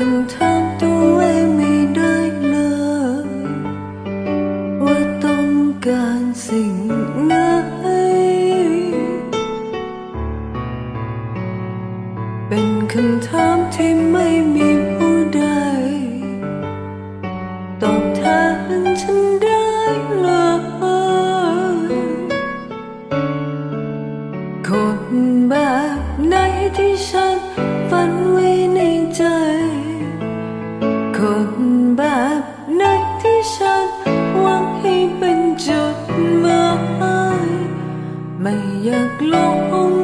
คำถามตัวเองไม่ได้เลยว่าต้องการสิ่งไหนเป็นคำถามที่ไม่มีผู้ใด ตอบแทนฉันได้เลยคนแบบไหนที่ฉันฝันไว้ในใจ ไม่อยากหลง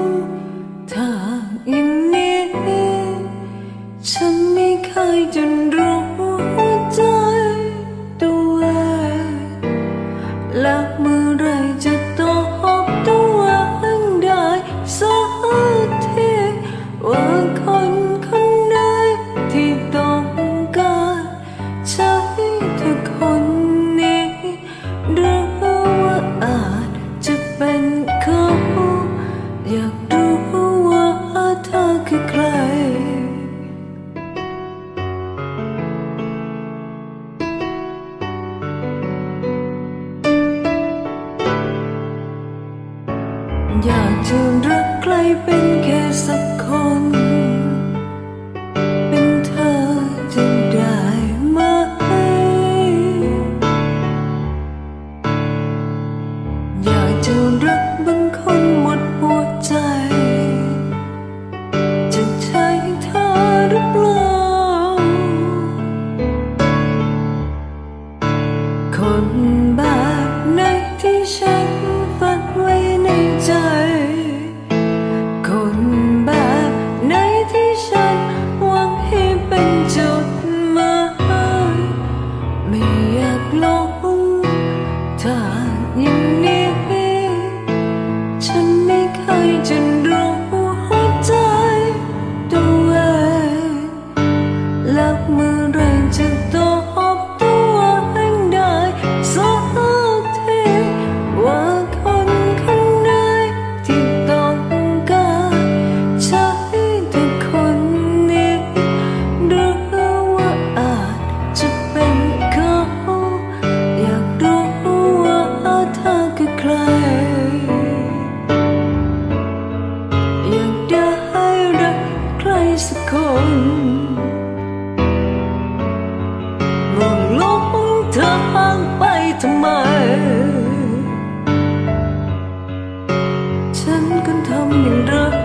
อยากจะรักใครเป็นแค่สักคน เป็นเธอจะได้ไหมอยากจะรักบางคนหมดหัวใจ จะใช่เธอหรือเปล่า คนแบบไหนที่ฉัน สักคนว่าหลงทางไปทำไม ฉันก็ทำอย่างไร